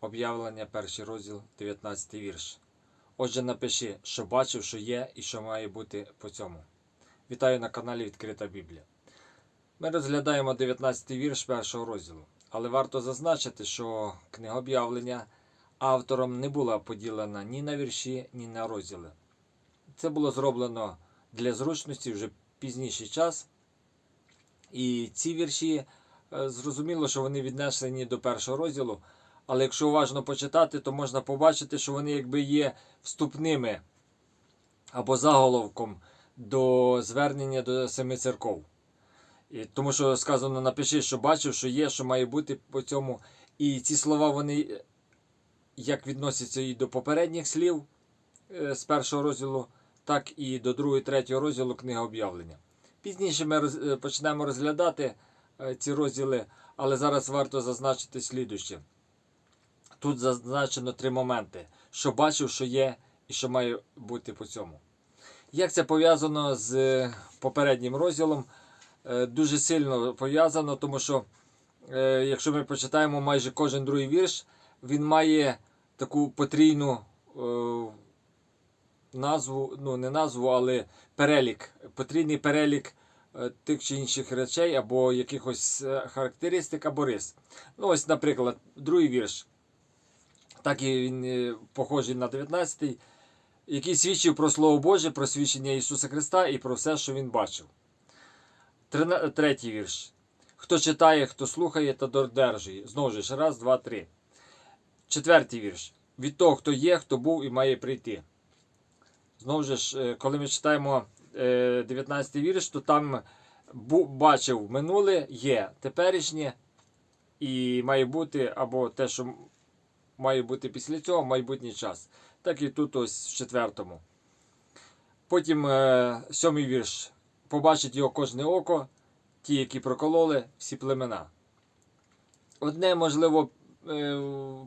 Об'явлення, перший розділ, 19 вірш. Отже, напиши, що бачив, що є і що має бути по цьому. Вітаю на каналі Відкрита Біблія. Ми розглядаємо 19 вірш першого розділу, але варто зазначити, що книга об'явлення автором не була поділена ні на вірші, ні на розділи. Це було зроблено для зручності вже пізніший час. І ці вірші, е, зрозуміло, що вони віднесені до першого розділу, але якщо уважно почитати, то можна побачити, що вони якби є вступними або заголовком до звернення до семи церков. І, тому що сказано, напиши, що бачив, що є, що має бути по цьому. І ці слова, вони е, як відносяться і до попередніх слів е, з першого розділу, так і до другого третього розділу книга об'явлення. Пізніше ми е, почнемо розглядати ці розділи, але зараз варто зазначити слідуще. Тут зазначено три моменти: що бачив, що є, і що має бути по цьому. Як це пов'язано з е, попереднім розділом? Е, Дуже сильно пов'язано, тому що е, якщо ми почитаємо майже кожен другий вірш, він має таку потрійну назву, ну не назву, але перелік, потрійний перелік тих чи інших речей або якихось характеристик або рис. Ну, ось, наприклад, другий вірш. Так і він е, похожий на 19-й, який свідчив про Слово Боже, про свідчення Ісуса Христа і про все, що він бачив. Третій вірш. Хто читає, хто слухає та додержує. Знову ж, раз, два, три. Четвертий вірш. Від того, хто є, хто був і має прийти. Знову ж, е, коли ми читаємо 19 вірш, то там бачив минуле, є теперішнє, і має бути або те, що має бути після цього, майбутній час. Так і тут ось в четвертому. Потім е, сьомий вірш. Побачить його кожне око, ті, які прокололи, всі племена. Одне, можливо, е,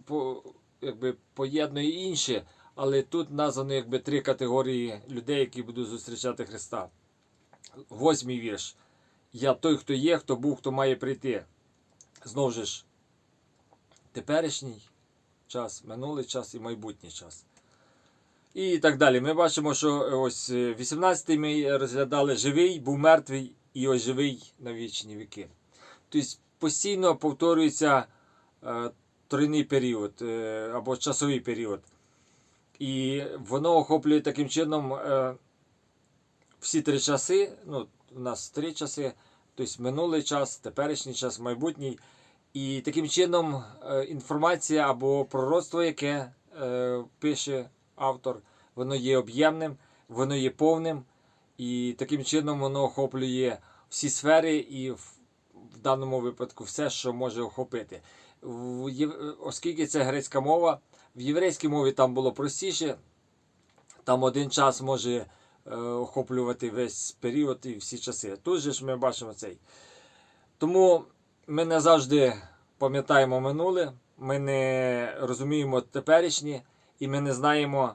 по, якби, поєднує інше, але тут названо якби три категорії людей, які будуть зустрічати Христа. Восьмий вірш. Я той, хто є, хто був, хто має прийти. Знову ж, теперішній час, минулий час і майбутній час. І так далі. Ми бачимо, що е, ось 18-й ми розглядали живий, був мертвий і ось живий на вічні віки. Тобто постійно повторюється е, тройний період е, або часовий період. І воно охоплює таким чином е, всі три часи. Ну, у нас три часи, тобто минулий час, теперішній час, майбутній. І таким чином е, інформація або пророцтво, яке е, пише автор, воно є об'ємним, воно є повним, і таким чином воно охоплює всі сфери і в, даному випадку все, що може охопити. Оскільки це грецька мова, в єврейській мові там було простіше, там один час може е, охоплювати весь період і всі часи. Тут же ж ми бачимо цей. Тому ми не завжди пам'ятаємо минуле, ми не розуміємо теперішнє і ми не знаємо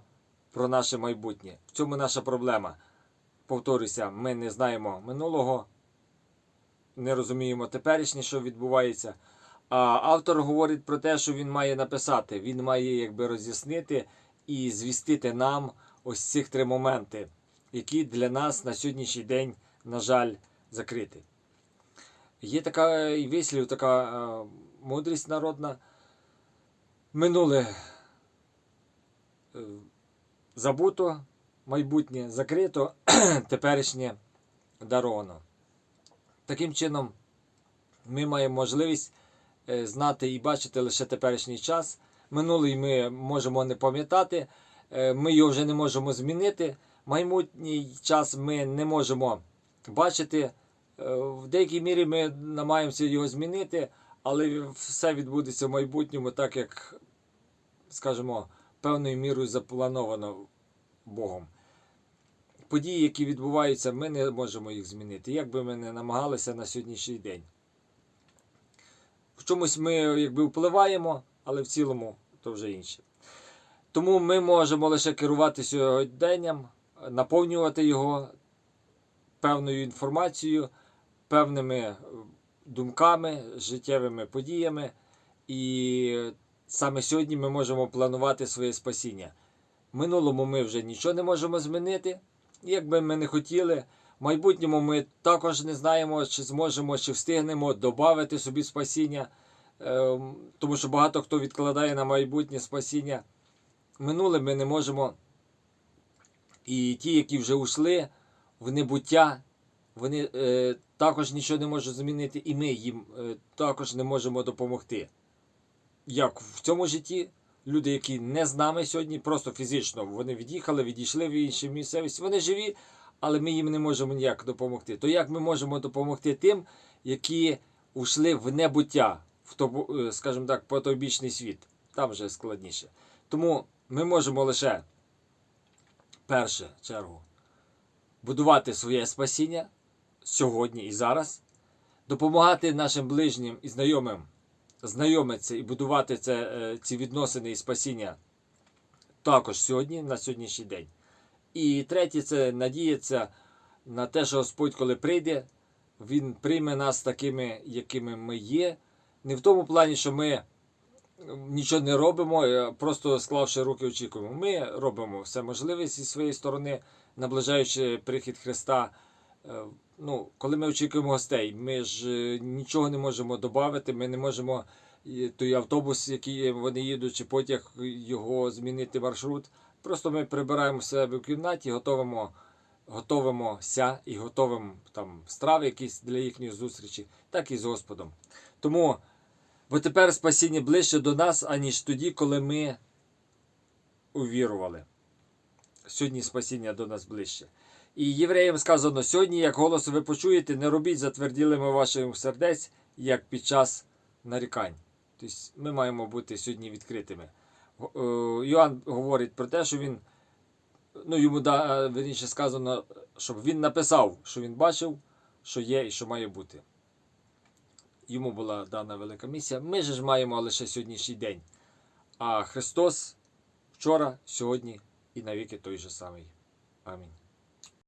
про наше майбутнє. В цьому наша проблема. Повторюся, ми не знаємо минулого, не розуміємо теперішнє, що відбувається. А автор говорить про те, що він має написати. Він має якби роз'яснити і звістити нам ось цих три моменти, які для нас на сьогоднішній день, на жаль, закриті. Є така і вислів, така е, мудрість народна. Минуле е, забуто, майбутнє закрито, теперішнє даровано. Таким чином, ми маємо можливість е, знати і бачити лише теперішній час. Минулий ми можемо не пам'ятати, е, ми його вже не можемо змінити. Майбутній час ми не можемо бачити. Е, В деякій мірі ми намагаємося його змінити, але все відбудеться в майбутньому, так як, скажімо, певною мірою заплановано Богом. Події, які відбуваються, ми не можемо їх змінити, як би ми не намагалися на сьогоднішній день. В чомусь ми якби впливаємо, але в цілому то вже інше. Тому ми можемо лише керувати сьогоденням, наповнювати його певною інформацією, певними е, думками, життєвими подіями. І саме сьогодні ми можемо планувати своє спасіння. В минулому ми вже нічого не можемо змінити, як би ми не хотіли. В майбутньому ми також не знаємо, чи зможемо, чи встигнемо додати собі спасіння, Ем, тому що багато хто відкладає на майбутнє спасіння. Минуле ми не можемо. І ті, які вже ушли в небуття, вони е, також нічого не можуть змінити, і ми їм е, також не можемо допомогти. Як в цьому житті, люди, які не з нами сьогодні, просто фізично вони від'їхали, відійшли в інші місцевості, вони живі, але ми їм не можемо ніяк допомогти. То як ми можемо допомогти тим, які ушли в небуття, в то, е, скажімо так, потойбічний світ? Там вже складніше. Тому ми можемо лише перше чергу будувати своє спасіння сьогодні і зараз, допомагати нашим ближнім і знайомим знайомитися і будувати це, е, ці відносини і спасіння також сьогодні, на сьогоднішній день. І третє це надіятися на те, що Господь, коли прийде, Він прийме нас такими, якими ми є. Не в тому плані, що ми нічого не робимо, е, просто склавши руки, очікуємо. Ми робимо все можливе зі своєї сторони, наближаючи прихід Христа. Ну, коли ми очікуємо гостей, ми ж е, нічого не можемо додати, ми не можемо той автобус, який вони їдуть, чи потяг його змінити маршрут. Просто ми прибираємо себе в кімнаті, готовимо, готовимося і готовимо там страви якісь для їхньої зустрічі, так і з Господом. Тому Бо тепер спасіння ближче до нас, аніж тоді, коли ми увірували. Сьогодні спасіння до нас ближче. І євреям сказано: сьогодні, як голос ви почуєте, не робіть затверділими ваших сердець, як під час нарікань. Тобто ми маємо бути сьогодні відкритими. Е, Йоанн говорить про те, що він, ну йому да, верніше сказано, щоб він написав, що він бачив, що є і що має бути йому була дана велика місія. Ми ж маємо лише сьогоднішній день. А Христос вчора, сьогодні і навіки той же самий. Амінь.